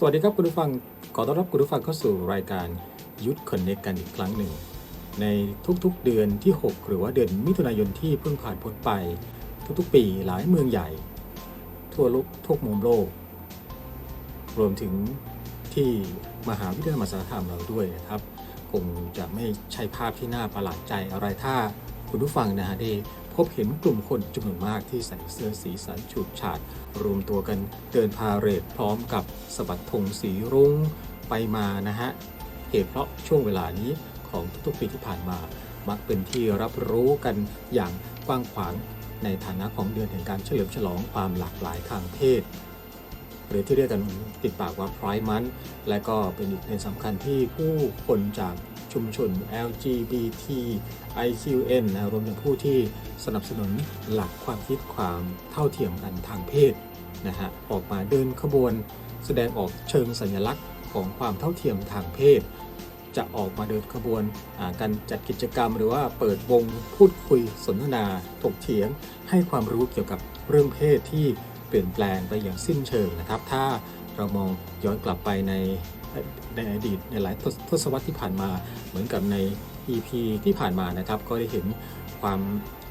สวัสดีครับคุณผู้ฟัง ขอต้อนรับคุณผู้ฟังเข้าสู่รายการยุทธคอนเนกันอีกครั้งหนึ่ง ในทุกๆเดือนที่ 6 หรือว่าเดือนมิถุนายนที่เพิ่งผ่านพ้นไป ทุกๆปีหลายเมืองใหญ่ ทั่วโลกทั่วมุมโลก รวมถึงที่มหาวิทยาลัยมหาสารคามเราด้วยนะครับ คงจะไม่ใช่ภาพที่น่าประหลาดใจอะไรถ้าคุณผู้ฟังนะฮะได้ พบเห็นกลุ่มคนจำนวนมากที่ใส่เสื้อสีสันฉูดฉาด รวมตัวกันเดินพาเหรดพร้อมกับสะบัดธงสีรุ้งไปมานะฮะเหตุเพราะช่วงเวลานี้ของทุกๆปีที่ผ่านมา มักเป็นที่รับรู้กันอย่างกว้างขวางในฐานะของเดือนแห่งการเฉลิมฉลองความหลากหลายทางเพศ หรือที่เรียกกันติดปากว่า Pride Month และก็เป็นอีกเป็นสำคัญที่ผู้คนจาก ชุมชน LGBT IQN นะรวมถึงผู้ที่สนับสนุนหลักความคิดความเท่าเทียมกันทางเพศนะฮะออกมาเดินขบวน แสดงออกเชิงสัญลักษณ์ของความเท่าเทียมทางเพศ จะออกมาเดินขบวนการจัดกิจกรรม หรือว่าเปิดวงพูดคุยสนทนาถกเถียง ให้ความรู้เกี่ยวกับเรื่องเพศที่เปลี่ยนแปลงไปอย่างสิ้นเชิงนะครับ ถ้าเรามองย้อนกลับไปใน ในอดีตในหลายทศวรรษที่ผ่านมา เหมือนกับใน EP ที่ผ่านมานะครับ ก็ได้เห็นความ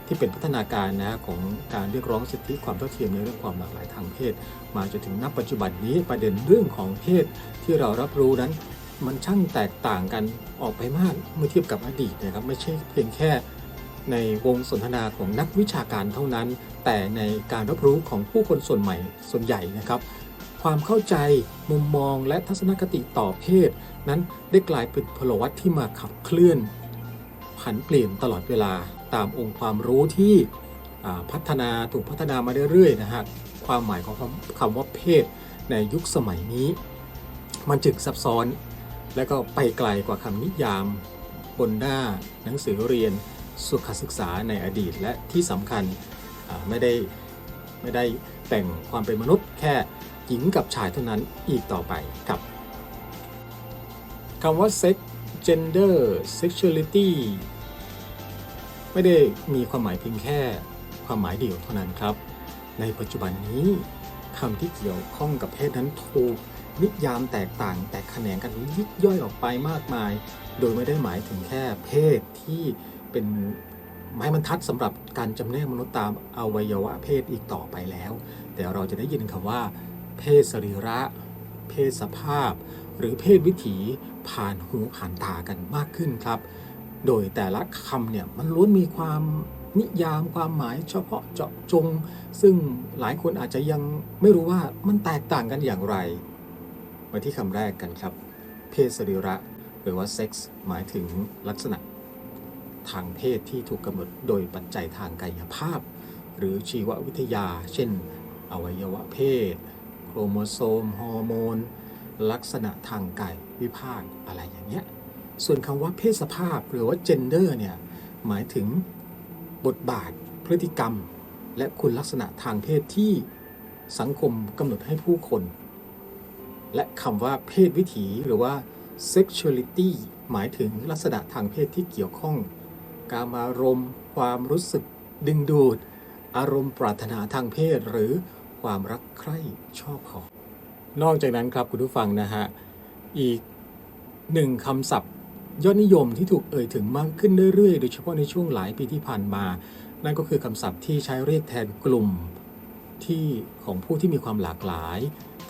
ที่เป็นพัฒนาการนะของการเรียกร้องสิทธิความเท่าเทียมในเรื่องความหลากหลายทางเพศ มาจนถึงนับปัจจุบันนี้ประเด็นเรื่องของเพศที่เรารับรู้นั้น มันช่างแตกต่างกันออกไปมากเมื่อเทียบกับอดีตนะครับไม่ใช่เพียงแค่ในวงสนทนาของนักวิชาการเท่านั้น แต่ในการรับรู้ของผู้คนส่วนใหม่ส่วนใหญ่นะครับ ความเข้าใจมุมมองและทัศนคติต่อเพศ นั้นได้กลายเป็นพลวัตที่มาขับเคลื่อน ผันเปลี่ยนตลอดเวลาตามองค์ความรู้ที่พัฒนาถูกพัฒนามาเรื่อยๆนะฮะความหมายของคำคำว่าเพศในยุคสมัยนี้ มันจึงซับซ้อน และก็ไปไกลกว่าคำนิยาม บนหน้าหนังสือเรียนสุขศึกษาในอดีตและที่สำคัญไม่ได้ไม่ได้แบ่งความเป็นมนุษย์แค่ หญิงกับชายเท่านั้นอีกต่อไปครับคำว่า sex gender sexuality ไม่ได้มีความหมายเพียงแค่ความหมายเดียวเท่านั้นครับ ในปัจจุบันนี้คำที่เกี่ยวข้องกับเพศนั้นถูกนิยามแตกต่างแตกแขนงกันยิบย่อยออกไปมากมาย โดยไม่ได้หมายถึงแค่เพศที่เป็นไม้บรรทัดสำหรับการจำแนกมนุษย์ตามอวัยวะเพศอีกต่อไปแล้ว แต่เราจะได้ยินคำว่า เพศสรีระ เพศสภาพ หรือเพศวิถีผ่านหูผ่านตากันมากขึ้นครับ โดยแต่ละคำเนี่ยมันล้วนมีความนิยามความหมายเฉพาะเจาะจง ซึ่งหลายคนอาจจะยังไม่รู้ว่ามันแตกต่างกันอย่างไร มาที่คำแรกกันครับ เพศสรีระ หรือว่าเซ็กส์หมายถึงลักษณะ ทางเพศที่ถูกกำหนดโดยปัจจัยทางกายภาพ หรือชีววิทยา เช่น อวัยวะเพศ โครโมโซม ฮอร์โมน ลักษณะทางกายวิภาคอะไรอย่างเงี้ย ส่วนคำว่าเพศสภาพหรือว่า gender เนี่ย หมายถึงบทบาทพฤติกรรม และคุณลักษณะทางเพศที่สังคมกำหนดให้ผู้คน และคำว่าเพศวิถีหรือว่า sexuality หมายถึงลักษณะทางเพศที่เกี่ยวข้อง การอารมณ์ ความรู้สึกดึงดูด อารมณ์ปรารถนาทางเพศหรือ ความรักใคร่ชอบพอนอกจากนั้นครับคุณผู้ฟังนะฮะ อีกหนึ่งคำศัพท์ยอดนิยมที่ถูกเอ่ยถึงมากขึ้นเรื่อยๆ โดยเฉพาะในช่วงหลายปีที่ผ่านมา นั่นก็คือคำศัพท์ที่ใช้เรียกแทนกลุ่มที่ของผู้ที่มีความหลากหลาย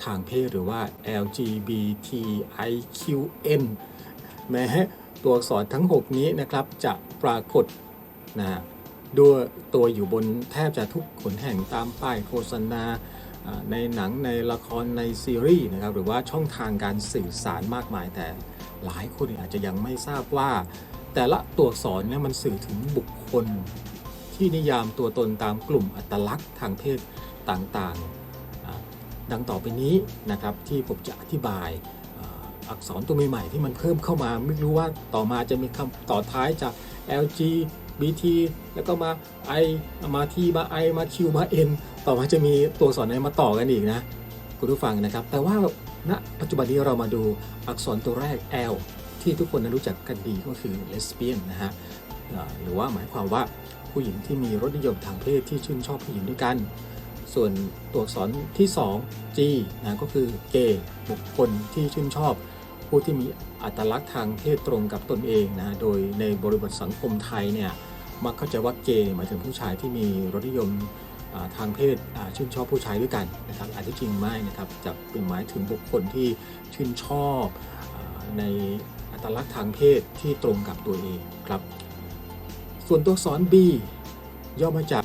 ทางเพศหรือว่า LGBTIQN แม้ตัวอักษรทั้ง 6 นี้นะครับจะปรากฏนะ ด้วยตัวอยู่บนแทบจะทุกขนแห่งตามป้ายโฆษณาในหนังในละครในซีรีส์นะครับหรือว่าช่องทางการสื่อสารมากมายแต่หลายคนอาจจะยังไม่ทราบว่า แต่ละตัวอักษรเนี่ยมันสื่อถึงบุคคล ที่นิยามตัวตนตามกลุ่มอัตลักษณ์ทางเพศต่างๆ ดังต่อไปนี้นะครับที่ผมจะอธิบายอักษรตัวใหม่ๆที่มันเพิ่มเข้ามา ไม่รู้ว่าต่อมาจะมีคำต่อท้ายจาก LG BT แล้วก็มา I มา T มา I มา Q มา N ต่อมาจะมีตัวอักษรไหนมาต่อกันอีกนะคุณผู้ฟังนะครับ แต่ว่าณปัจจุบันนี้เรามาดูอักษรตัวแรก L ที่ทุกคนนั้นรู้จักกันดีก็คือ lesbian นนะฮะหรือว่าหมายความว่าผู้หญิงที่มีรสนิยมทางเพศที่ชื่นชอบผู้หญิงด้วยกัน ส่วนตัวอักษรที่ 2 G นะก็คือเกย์บุคคลที่ชื่นชอบ ผู้ที่มีอัตลักษณ์ทางเพศตรงกับตนเองนะโดยในบริบทสังคมไทยเนี่ยมักเข้าใจว่าเกย์หมายถึงผู้ชายที่มีรสนิยมทางเพศชื่นชอบผู้ชายด้วยกันนะครับอันที่จริงไม่นะครับจะเป็นหมายถึงบุคคลที่ชื่นชอบอในอัตลักษณ์ทางเพศที่ตรงกับตัวเองครับ ส่วนตัวอักษร B ย่อมาจาก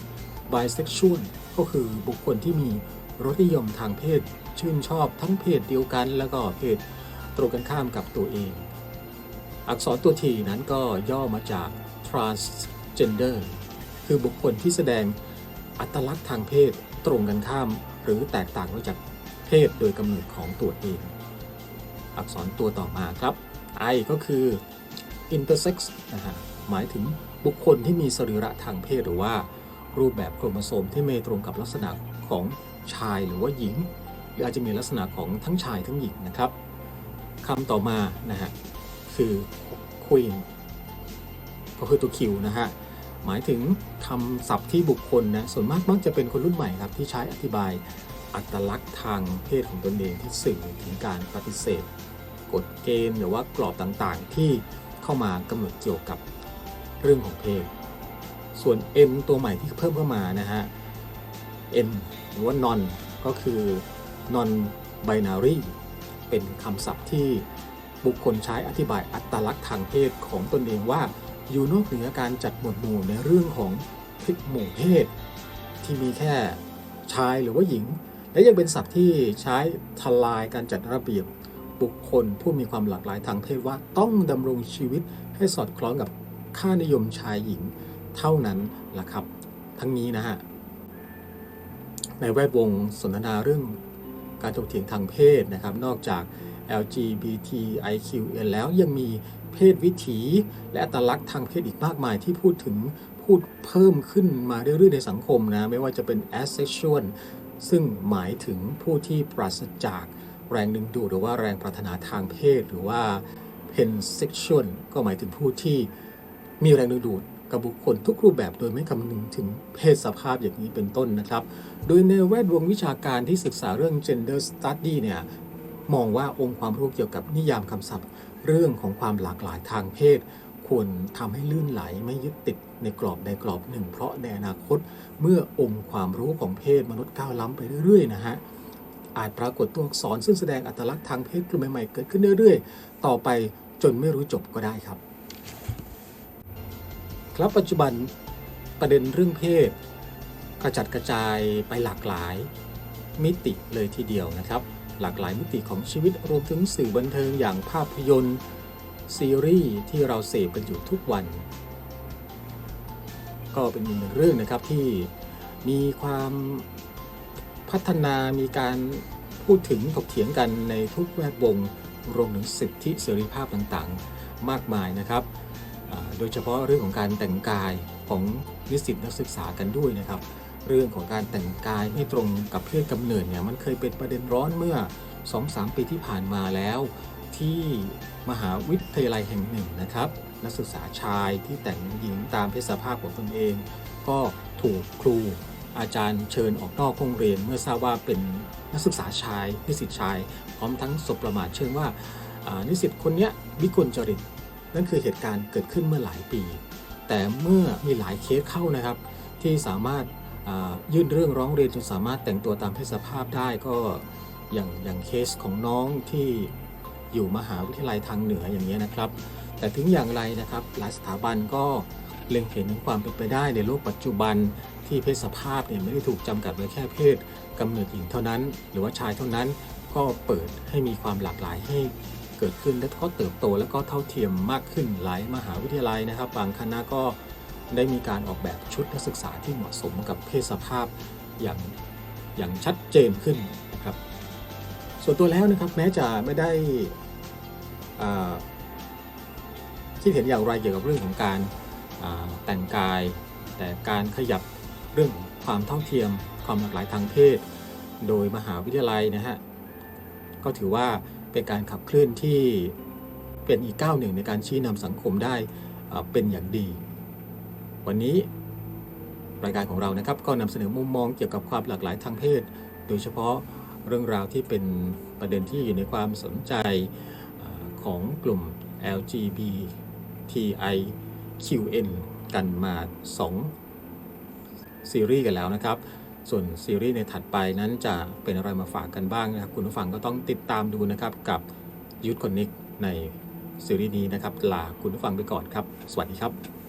bisexual ก็คือบุคคลที่มีรสนิยมทางเพศชื่นชอบทั้งเพศเดียวกัน แล้วก็เพศ ตรงกันข้ามกับตัวเอง อักษรตัว T นั้นก็ย่อมาจาก transgender คือบุคคลที่แสดงอัตลักษณ์ทางเพศตรงกันข้าม หรือแตกต่างไปจากเพศโดยกำเนิดของตัวเอง อักษรตัวต่อมาครับ I ก็คือ intersex นะฮะหมายถึงบุคคลที่มีสรีระทางเพศหรือว่า รูปแบบโครโมโซมที่ไม่ตรงกับลักษณะของชายหรือว่าหญิง หรืออาจจะมีลักษณะของทั้งชายทั้งหญิงนะครับ คำต่อมานะฮะคือ queen ก็คือตัว Q นะฮะหมายถึงคำศัพท์ที่บุคคลนะส่วนมากมักจะเป็นคนรุ่นใหม่ครับที่ใช้อธิบายอัตลักษณ์ทางเพศของตนเองที่สื่อถึงการปฏิเสธกฎเกณฑ์หรือว่ากรอบต่างๆ ที่เข้ามากำหนดเกี่ยวกับเรื่องของเพศ ส่วน N ตัวใหม่ที่เพิ่มเข้ามานะฮะ N หรือว่า non ก็คือ non binary เป็นคำศัพท์ที่บุคคลใช้อธิบายอัตลักษณ์ทางเพศของตนเองว่า อยู่นอกเหนือการจัดหมวดหมู่ในเรื่องของหมู่เพศ ที่มีแค่ชายหรือว่าหญิง และยังเป็นศัพท์ที่ใช้ทลายการจัดระเบียบบุคคลผู้มีความหลากหลายทางเพศว่าต้องดำรงชีวิตให้สอดคล้องกับค่านิยมชายหญิงเท่านั้นล่ะครับ ทั้งนี้นะฮะในแวดวงสนทนาเรื่อง การถกเถียงทางเพศนะครับ นอกจาก LGBTIQN แล้วยังมีเพศวิถี และอัตลักษณ์ทางเพศอีกมากมายที่พูดถึงพูดเพิ่มขึ้นมาเรื่อยๆในสังคมนะ ไม่ว่าจะเป็น asexual ซึ่งหมายถึงผู้ที่ปราศจากแรงดึงดูดหรือว่าแรงปรารถนาทางเพศหรือว่า pansexual ก็หมายถึงผู้ที่มีแรงดึงดูด กับบุคคลทุกรูปแบบโดยไม่คำนึงถึงเพศสภาพอย่างนี้เป็นต้นนะครับ โดยในแวดวงวิชาการที่ศึกษาเรื่อง gender study เนี่ยมองว่าองค์ความรู้เกี่ยวกับนิยามคำศัพท์ เรื่องของความหลากหลายทางเพศ ควรทำให้ลื่นไหลไม่ยึดติดในกรอบใดกรอบหนึ่ง เพราะในอนาคตเมื่อองค์ความรู้ของเพศมนุษย์ก้าวล้ำไปเรื่อยๆนะฮะอาจปรากฏตัวอักษรซึ่งแสดงอัตลักษณ์ทางเพศกลุ่มใหม่ๆเกิดขึ้นเรื่อยๆ ต่อไปจนไม่รู้จบก็ได้ครับ ครับปัจจุบันประเด็นเรื่องเพศกระจัดกระจายไปหลากหลายมิติเลยทีเดียวนะครับ หลากหลายมิติของชีวิตรวมถึงสื่อบันเทิงอย่างภาพยนตร์ ซีรีส์ที่เราเสพกันอยู่ทุกวัน ก็เป็นอีกหนึ่งเรื่องนะครับที่มีความพัฒนามีการพูดถึงถกเถียงกันในทุกแวดวงรวมถึงสิทธิเสรีภาพต่างๆ มากมายนะครับ โดยเฉพาะเรื่องของการแต่งกายของนิสิตนักศึกษากันด้วยนะครับ เรื่องของการแต่งกายไม่ตรงกับเพศกำเนิดเนี่ยมันเคยเป็นประเด็นร้อนเมื่อ 2-3 ปีที่ผ่านมาแล้ว ที่มหาวิทยาลัยแห่งหนึ่งนะครับ นักศึกษาชายที่แต่งหญิงตามเพศสภาพของตนเอง ก็ถูกครูอาจารย์เชิญออกนอกห้องเรียน เมื่อทราบว่าเป็นนักศึกษาชายนิสิตชาย พร้อมทั้งสบประมาทเชิงว่านิสิตคนนี้วิกลจริต นั่นคือเหตุการณ์เกิดขึ้นเมื่อหลายปี แต่เมื่อมีหลายเคสเข้านะครับ ที่สามารถยื่นเรื่องร้องเรียนจนสามารถแต่งตัวตามเพศสภาพได้ก็อย่างอย่างเคสของน้องที่อยู่มหาวิทยาลัยทางเหนืออย่างนี้นะครับ แต่ถึงอย่างไรนะครับหลายสถาบันก็เล็งเห็นถึงความเป็นไปได้ในโลกปัจจุบันที่เพศสภาพเนี่ยไม่ได้ถูกจำกัดไว้แค่เพศกำเนิดหญิงเท่านั้น หรือว่าชายเท่านั้นก็เปิดให้มีความหลากหลายให้ เกิดขึ้นและก็เติบโตและก็เท่าเทียมมากขึ้นหลายมหาวิทยาลัยนะครับ บางคณะก็ได้มีการออกแบบชุดนักศึกษาที่เหมาะสมกับเพศสภาพอย่างอย่างชัดเจนขึ้นนะครับ ส่วนตัวแล้วนะครับแม้จะไม่ได้อ่าคิดเห็นอย่างไรเกี่ยวกับเรื่องของการแต่งกาย แต่การขยับเรื่องความเท่าเทียมความหลากหลายทางเพศ โดยมหาวิทยาลัยนะฮะก็ถือว่า เป็นการขับเคลื่อนที่เป็นอีกก้าวหนึ่งในการชี้นำสังคมได้เป็นอย่างดี วันนี้รายการของเรานะครับก็นำเสนอมุมมองเกี่ยวกับความหลากหลายทางเพศ โดยเฉพาะเรื่องราวที่เป็นประเด็นที่อยู่ในความสนใจของกลุ่ม LGBTIQN กันมา 2 ซีรีส์กันแล้วนะครับ ส่วนซีรีส์ในถัดไปนั้นจะเป็นอะไรมาฝากกันบ้างนะครับ คุณผู้ฟังก็ต้องติดตามดูนะครับกับยุทธคอนนิกในซีรีส์นี้นะครับ ลาคุณผู้ฟังไปก่อนครับ สวัสดีครับ